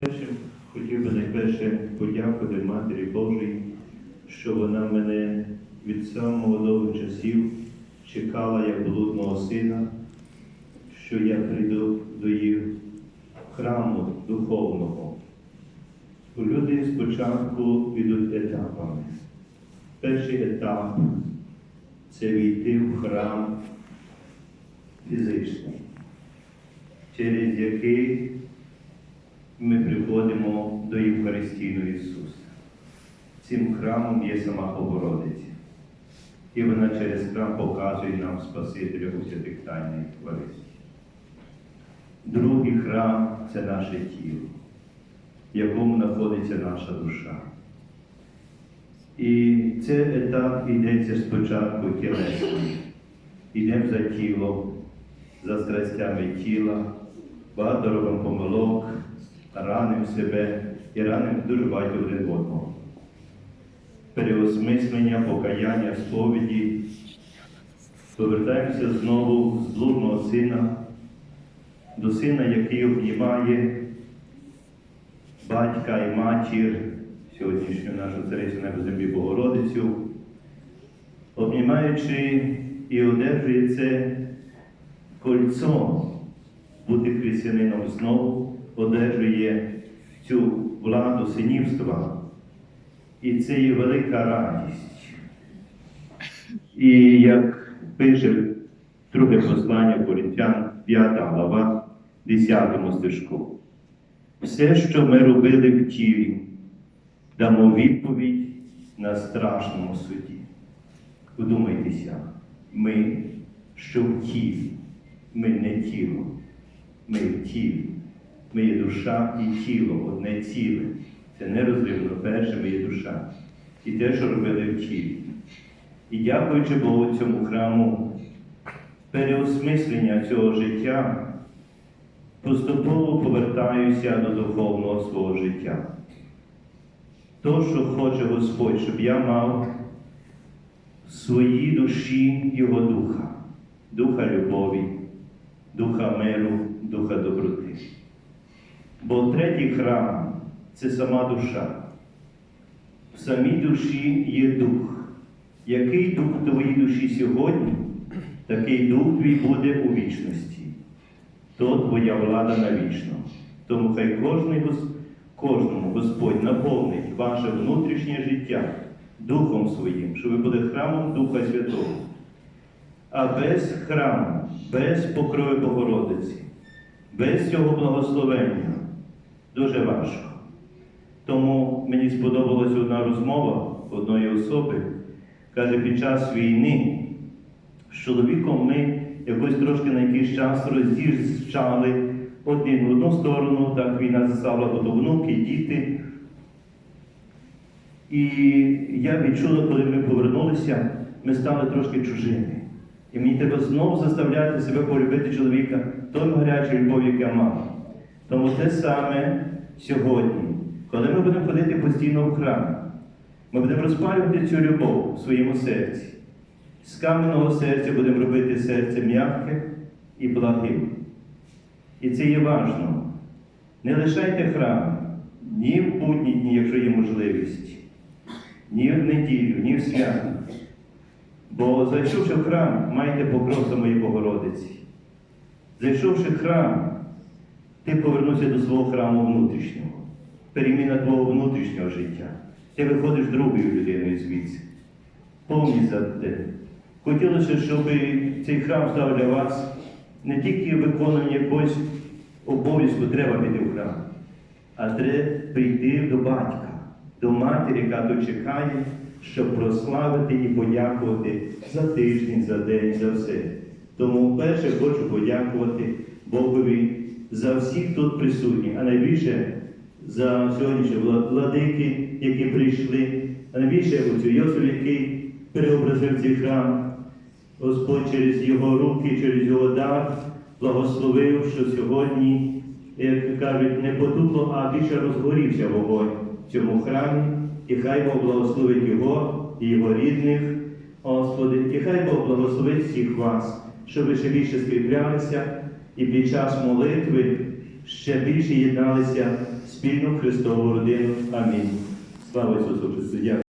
Першим хотів би найперше подякувати Матері Божій, що вона мене від самого довгих часів чекала як блудного сина, що я прийду до їх храму духовного. Люди спочатку йдуть етапами. Перший етап це війти в храм фізичний, через який ми приходимо до Євхаристійного Ісуса. Цим храмом є сама Богородиця. І вона через храм показує нам Спасителя у святих тайних Євхаристії. Другий храм це наше тіло, в якому знаходиться наша душа. І цей етап йдеться спочатку тілесний. Йдемо за тілом, за страстями тіла, багато робимо помилок, ранимо себе і ранимо дуже багато один одного. Переосмислення, покаяння, сповіді. Повертаємося знову з блудного сина до сина, який обнімає батька і матір, сьогоднішню нашу царицю небо землі Богородицю, обнімаючи і одержує це кольцо бути християнином знову, одержує цю владу синівства. І це є велика радість. І як пише друге послання Коринтян, 5 глава, 10 стишку. Все, що ми робили в тілі, дамо відповідь на страшному суді. Вдумайтеся, ми, що в тілі, ми не тіло, ми в тілі. Ми є душа і тіло, одне ціле. Це нерозривно. Перше ми є душа. І те, що робили в тілі. І дякуючи Богу цьому храму, переосмислення цього життя, поступово повертаюся до духовного свого життя. То, що хоче Господь, щоб я мав в своїй душі Його духа, духа любові, духа миру, духа доброти. Бо третій храм це сама душа. В самій душі є дух. Який дух твоїй душі сьогодні, такий дух твій буде у вічності. То твоя влада навічно. Тому хай кожний, кожному Господь наповнить ваше внутрішнє життя Духом Своїм, щоб ви були храмом Духа Святого. А без храму, без покрови Богородиці, без цього благословення дуже важко. Тому мені сподобалася одна розмова одної особи. Каже, під час війни з чоловіком ми якось трошки на якийсь час роз'їжджали один в одну сторону, так війна заставила бо то внуки, діти. І я відчула, коли ми повернулися, ми стали трошки чужими. І мені треба знову заставляти себе полюбити чоловіка тою гарячою любов'ю, яку я мав. Тому те саме сьогодні, коли ми будемо ходити постійно в храм, ми будемо розпалювати цю любов в своєму серці. З кам'яного серця будемо робити серце м'яке і благим. І це є важно. Не лишайте храм ні в будні дні, якщо є можливість, ні в неділю, ні в свято. Бо зайшовши в храм, маєте покров самої Богородиці. Зайшовши в храм, ти повернувся до свого храму внутрішнього. Переміна твого внутрішнього життя. Ти виходиш другою людиною звідси. Повні за те. Хотілося, щоб цей храм став для вас не тільки виконування якогось обов'язку треба піти в храм, а треба прийти до батька, до матері, яка тут чекає, щоб прославити і подякувати за тиждень, за день, за все. Тому перше хочу подякувати Богові за всіх тут присутніх, а найбільше за сьогоднішні владики, які прийшли, а найбільше оцю Йосиф, який переобразив цей храм. Господь через його руки, через його дар благословив, що сьогодні, як кажуть, не потупло, а більше розгорівся вогонь в цьому храмі, і хай Бог благословить його і його рідних, Господи, і хай Бог благословить всіх вас, щоб ви ще більше скріплялися і під час молитви ще більше єдналися в Христову родину. Амінь. Слава Ісусу Христу!